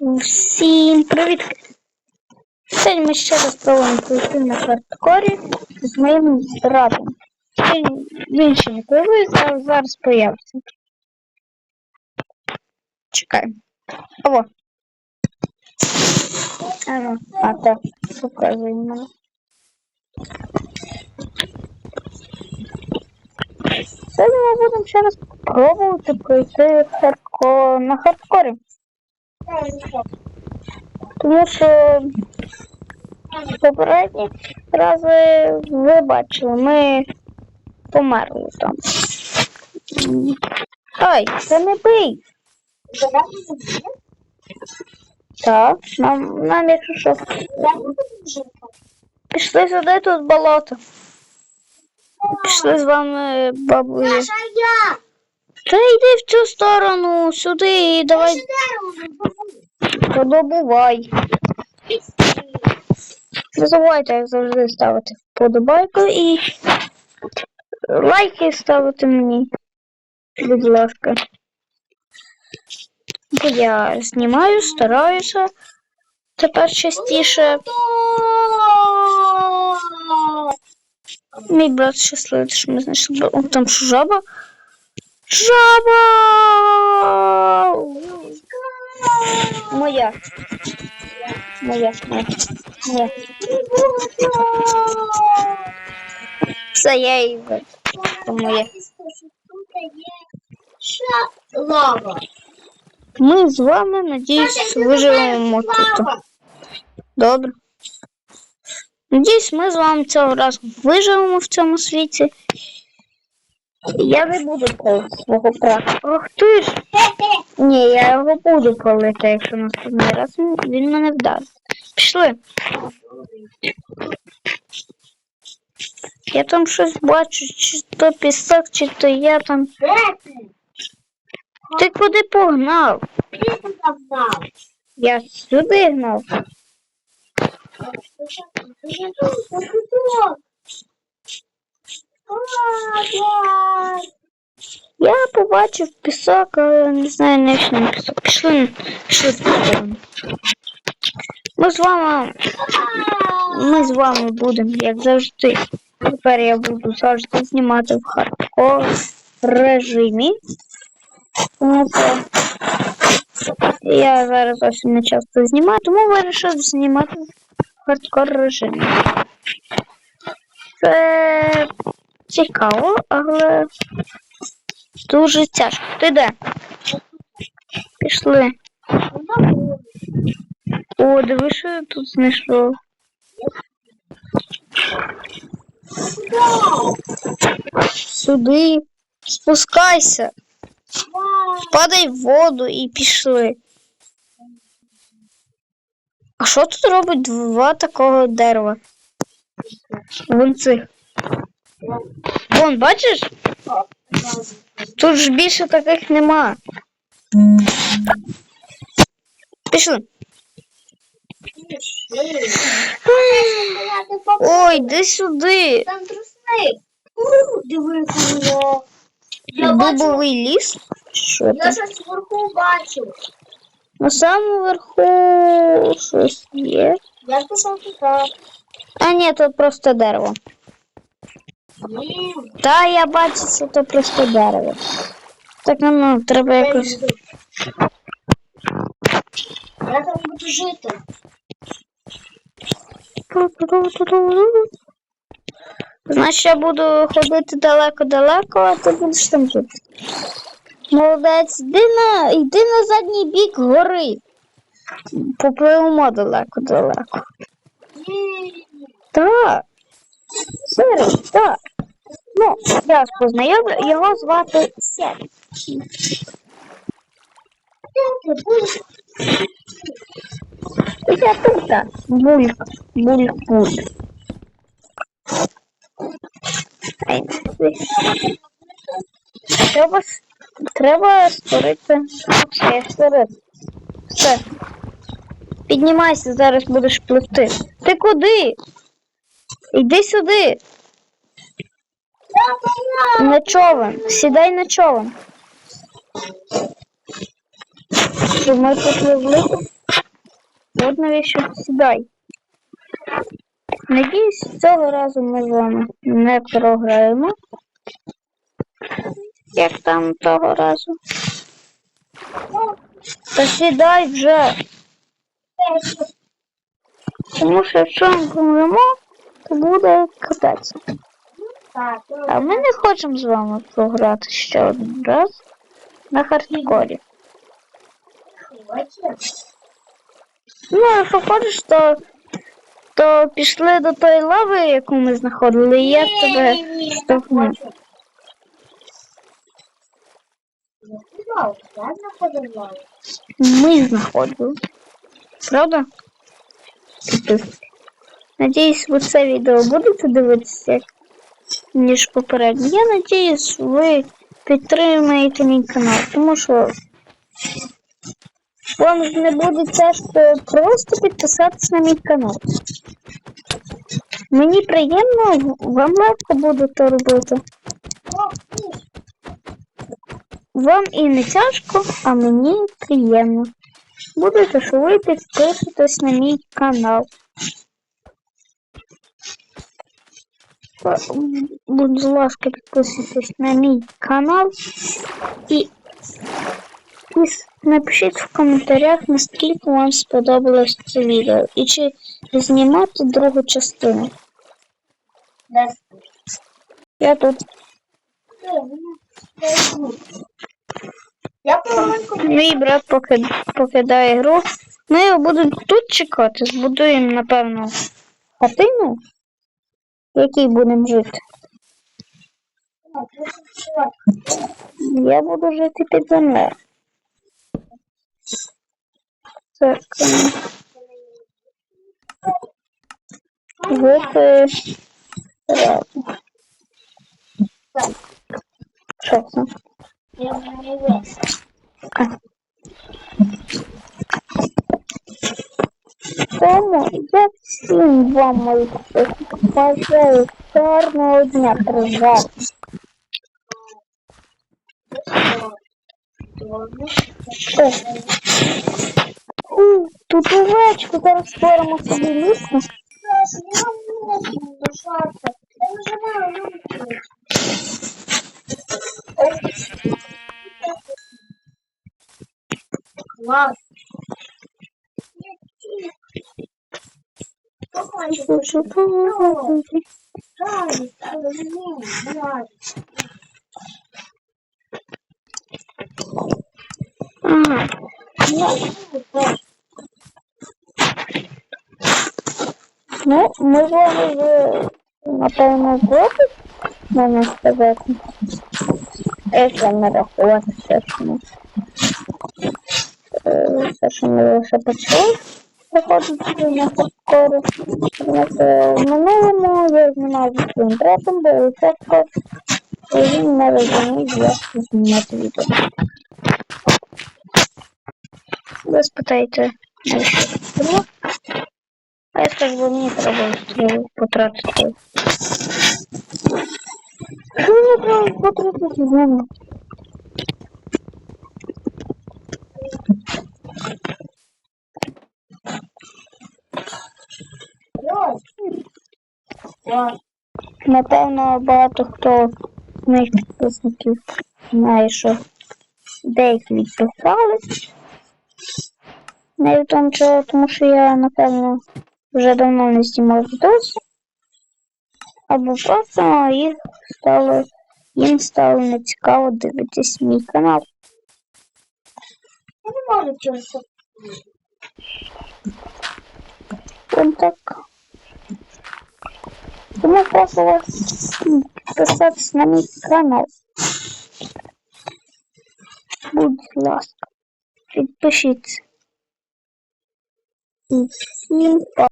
Всім привіт! Сьогодні ми ще раз пробуємо пройти на хардкорі з моїм братом. Він, ще не появився, а зараз появиться. Чекаємо. Ого. А, ну, а так, показує мене. Сьогодні ми будемо ще раз пробувати пройти хардкор на хардкорі. Тому що попередні рази ви бачили, ми померли там. Ой, це не бий. Так, нам, нам якщо що. Пішли сюди тут болото. Пішли з вами бабує. Наша я! Та йди в цю сторону, сюди і давай Дерево подобувай. Не забувайте, як завжди, ставити вподобайку і лайки ставити мені. Будь ласка. Бо я знімаю, стараюся тепер частіше. Мій брат щасливий, що ми знайшли. О, там що жаба? Жаба! Моя. Моя, моя, моя. Це я її моє. Лава. Ми з вами, надіюсь, виживемо тут. Добре. Надіюсь, ми з вами цього разу виживемо в цьому світі. Я не буду колити свого брата. Ох ти ж! Ні, я його буду колити, якщо наступний раз він- мене вдасть. Пішли. Я там щось бачу, чи то пісок, чи то я там. Ти? Куди погнав? Я сюди гнав. Я побачив пісок, але не знаю, навіщо не пісок. Пішли, пішли в. Ми з вами, ми з вами будемо, як завжди. Тепер я буду завжди знімати в хардкор режимі. Тому що я зараз зовсім не часто знімаю, тому вирішив знімати в хардкор режимі. Це цікаво, але дуже тяжко. Ти де? Пішли. О, диви, що я тут знайшов. Сюди. Спускайся. Падай в воду і пішли. А що тут робить два такого дерева? Вон цих. Вон, бачиш? Тут ж більше таких нема. Пішли. Ой, йди сюди. Там трусник. У, Диви. Я бачу, Дубовий ліс. Що я щось вверху бачу. На самому верху щось є. Я пішов туди. А ні, тут просто дерево. Та я бачу, що це просто дерево. Так ну, ну треба якось. Я там буду жити. Значить, я буду ходити далеко-далеко, а ти будеш там тут. Молодець, йди на, йди на задній бік гори. Попливемо далеко-далеко. Так. Сири, так. Ну, я вас познайомлю, його звати будеш? Я тут. Бульк, бульк, бульк. Треба, треба створити. Все, я створив. Все. Піднімайся, зараз будеш пливти. Ти куди? Іди сюди. На човен. Сідай на човен. що ми пішли в. От навіщо сідай. Надіюсь, цього разу ми з вами не програємо. Як там того разу. Та сідай вже. Тому що якщо ми помремо, то буде кататися. Так, А ми не хочемо з вами програти ще один раз на хардкорі. Ну, якщо хочеш, то, то пішли до тої лави, яку ми знаходили, і я тебе штовхну. Ми знаходили. Правда? Надіюсь, ви це відео будете дивитися, як ніж попереднє. Я надіюсь, ви підтримаєте мій канал, тому що вам не буде тяжко просто підписатися на мій канал. Мені приємно, вам легко буде то робити. Вам і не тяжко, а мені приємно. Будете, що ви підпишетесь на мій канал. Будь ласка, підписуйтесь на мій канал і, і напишіть в коментарях, наскільки вам сподобалось це відео. І чи знімати другу частину. Я тут. Я Мій брат поки- покидає гру. Ми його будемо тут чекати, збудуємо, напевно, хатину, в якій будемо жити. Я буду жити під землею. Так. ем, Жити разом. Що це? Я не весь. Тому я всім вам мої підписники бажаю гарного дня, друзі. Тут овечку, зараз скоро собі ліску. Клас. Місце. Класс. Ага. Ну, ми вже, напевно, зробимо, можна сказати. Якщо не рахувати все, що ми, е, все, що ми лише почали проходити на скоро. В минулому я знімав зі своїм братом, бо чітко і він не розумів, як знімати відео. Ви спитаєте, навіщо це було? А я скажу, бо мені треба потратити. Мені треба потратити Напевно, багато хто з моїх підписників знає, що деякі відписались. Не в тому чого, тому що я, напевно, вже давно не знімав відоси. Або просто їх стало, їм стало нецікаво дивитись мій канал. Я не можу чогось. Ось так. Вас підписатись на мій канал. Будь ласка, підпишіться. І всім па.